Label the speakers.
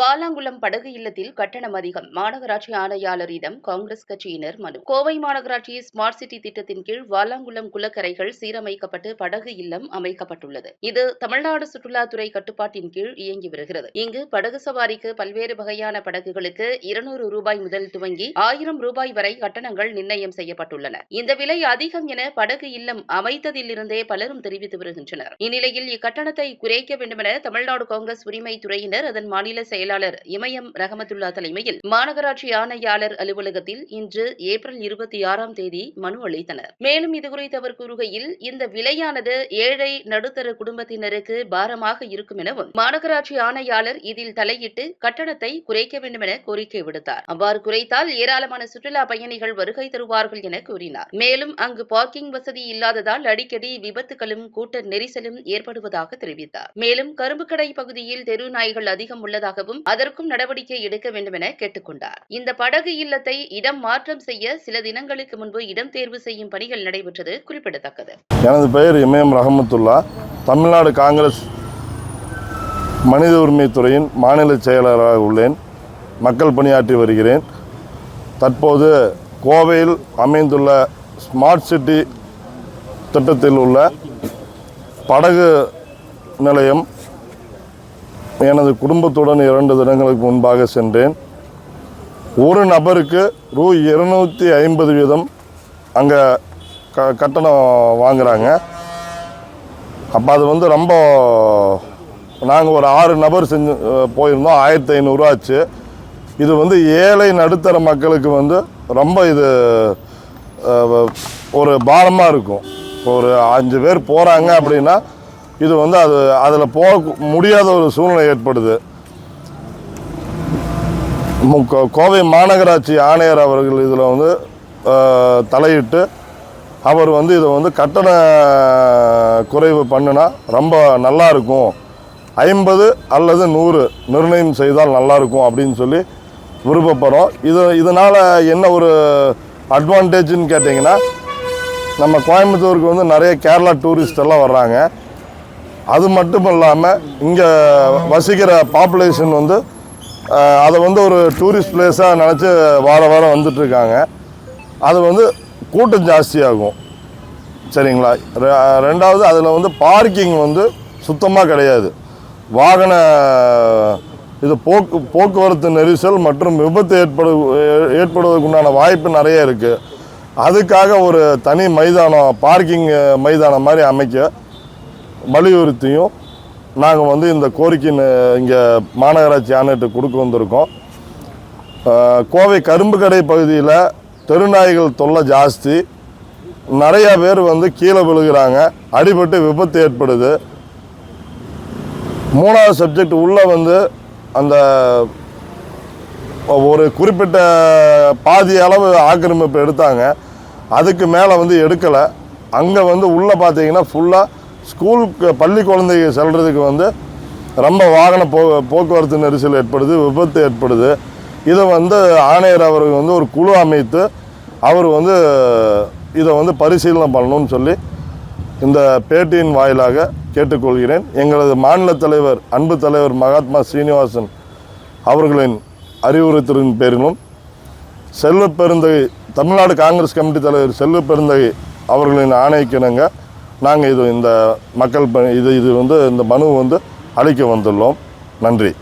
Speaker 1: வாலாங்குளம் படகு இல்லத்தில் கட்டணம் அதிகம். மாநகராட்சி ஆணையாளரிடம் காங்கிரஸ் கட்சியினர் மனு. கோவை மாநகராட்சி ஸ்மார்ட் சிட்டி திட்டத்தின் கீழ் வாலாங்குளம் குளக்கரைகள் சீரமைக்கப்பட்டு படகு இல்லம் அமைக்கப்பட்டுள்ளது. இது தமிழ்நாடு சுற்றுலாத்துறை கட்டுப்பாட்டின் கீழ் இயங்கி வருகிறது. இங்கு படகு சவாரிக்கு பல்வேறு வகையான படகுகளுக்கு இருநூறு ரூபாய் முதல் துவங்கி ஆயிரம் ரூபாய் வரை கட்டணங்கள் நிர்ணயம் செய்யப்பட்டுள்ளன. இந்த விலை அதிகம் என படகு இல்லம் அமைத்ததிலிருந்தே பலரும் தெரிவித்து வருகின்றனர். இந்நிலையில் இக்கட்டணத்தை குறைக்க வேண்டுமென தமிழ்நாடு காங்கிரஸ் உரிமை துறையினர் அதன் மாநில செயல் செயலாளர் இமயம் ரஹமத்துல்லா தலைமையில் மாநகராட்சி ஆணையாளர் அலுவலகத்தில் இன்று ஏப்ரல் இருபத்தி ஆறாம் தேதி மனு அளித்தனர். மேலும் இதுகுறித்து அவர் கூறுகையில் இந்த விலையானது ஏழை நடுத்தர குடும்பத்தினருக்கு பாரமாக இருக்கும் எனவும் மாநகராட்சி ஆணையாளர் இதில் தலையிட்டு கட்டணத்தை குறைக்க வேண்டும் என கோரிக்கை விடுத்தார். அவ்வாறு குறைத்தால் ஏராளமான சுற்றுலா பயணிகள் வருகை தருவார்கள் என கூறினார். மேலும் அங்கு பார்க்கிங் வசதி இல்லாததால் அடிக்கடி விபத்துகளும் கூட்ட நெரிசலும் ஏற்படுவதாக தெரிவித்தார். மேலும் கரும்புக்கடை பகுதியில் தெரு நாய்கள் அதிகம் உள்ளதாகவும் அதற்கும் நடவடிக்கை எடுக்க வேண்டும் என கேட்டுக்கொண்டார். இந்த படகு இல்லத்தை இடம் மாற்றம் செய்ய சில தினங்களுக்கு முன்பு இடம் தேர்வு செய்யும் பணிகள் நடைபெற்றது குறிப்பிடத்தக்கது.
Speaker 2: எனது பெயர் இமயம் ரஹமத்துல்லா. தமிழ்நாடு காங்கிரஸ் மனித உரிமை துறையின் மாநில செயலராக உள்ளேன். மக்கள் பணியாற்றி வருகிறேன். தற்போது கோவையில் அமைந்துள்ள ஸ்மார்ட் சிட்டி திட்டத்தில் உள்ள படகு நிலையம் எனது குடும்பத்துடன் இரண்டு தினங்களுக்கு முன்பாக சென்றேன். ஒரு நபருக்கு ரூ இருநூற்றி ஐம்பது வீதம் அங்கே க கட்டணம் வாங்குகிறாங்க அப்போ அது வந்து ரொம்ப நாங்கள் ஒரு ஆறு நபர் செஞ்சு போயிருந்தோம். ஆயிரத்தி ஐநூறுரூவாச்சு இது வந்து ஏழை நடுத்தர மக்களுக்கு வந்து ரொம்ப இது ஒரு பாரமாக இருக்கும். ஒரு அஞ்சு பேர் போகிறாங்க அப்படின்னா இது வந்து அது அதில் போக முடியாத ஒரு சூழ்நிலை ஏற்படுது. கோவை மாநகராட்சி ஆணையர் அவர்கள் இதில் வந்து தலையிட்டு அவர் வந்து இதை வந்து கட்டண குறைவு பண்ணுனா ரொம்ப நல்லா இருக்கும். ஐம்பது அல்லது நூறு நிர்ணயம் செய்தால் நல்லாயிருக்கும் அப்படின்னு சொல்லி விருப்பப்படுறோம். இது இதனால் என்ன ஒரு அட்வான்டேஜ்னு கேட்டிங்கன்னா நம்ம கோயம்புத்தூருக்கு வந்து நிறைய கேரளா டூரிஸ்ட் எல்லாம் வர்றாங்க. அது மட்டும் இல்லாமல் இங்கே வசிக்கிற பாப்புலேஷன் வந்து அதை வந்து ஒரு டூரிஸ்ட் பிளேஸாக நினச்சி வார வாரம் வந்துட்டுருக்காங்க அது வந்து கூட்டம் ஜாஸ்தியாகும். சரிங்களா? ரெ- ரெண்டாவது அதில் வந்து பார்க்கிங் வந்து சுத்தமாக கிடையாது. வாகன இது போக்கு போக்குவரத்து நெரிசல் மற்றும் விபத்து ஏற்படு ஏற்படுவதற்குண்டான வாய்ப்பு நிறைய இருக்குது அதுக்காக ஒரு தனி மைதானம் பார்க்கிங் மைதானம் மாதிரி அமைக்க வலியுறுத்தியும் நாங்கள் வந்து இந்த கோரிக்கை இங்கே மாநகராட்சி ஆணையத்தை கொடுக்க வந்திருக்கோம். கோவை கரும்பு கடை பகுதியில் தெருநாய்கள் தொல்லை ஜாஸ்தி. நிறையா பேர் வந்து கீழே விழுகிறாங்க. அடிபட்டு விபத்து ஏற்படுது. மூணாவது சப்ஜெக்ட் உள்ளே வந்து அந்த ஒரு குறிப்பிட்ட பாதி அளவு ஆக்கிரமிப்பு எடுத்தாங்க. அதுக்கு மேலே வந்து எடுக்கலை. அங்கே வந்து உள்ளே பார்த்தீங்கன்னா ஃபுல்லாக ஸ்கூலுக்கு பள்ளி குழந்தைங்க செல்கிறதுக்கு வந்து ரொம்ப வாகன போ போக்குவரத்து நெரிசல் ஏற்படுது விபத்து ஏற்படுது. இதை வந்து ஆணையர் அவர்கள் வந்து ஒரு குழு அமைத்து அவர் வந்து இதை வந்து பரிசீலனை பண்ணணும்னு சொல்லி இந்த பேட்டியின் வாயிலாக கேட்டுக்கொள்கிறேன். எங்களது மாநில தலைவர் அன்பு தலைவர் மகாத்மா சீனிவாசன் அவர்களின் அறிவுறுத்தலின் பேரிலும் செல்வ பெருந்தகை தமிழ்நாடு காங்கிரஸ் கமிட்டி தலைவர் செல்வ பெருந்தகை அவர்களின் ஆணைக்கிணங்க நாங்கள் இது இந்த மக்கள் இது இது வந்து இந்த மனு வந்து அளிக்க வந்துள்ளோம். நன்றி.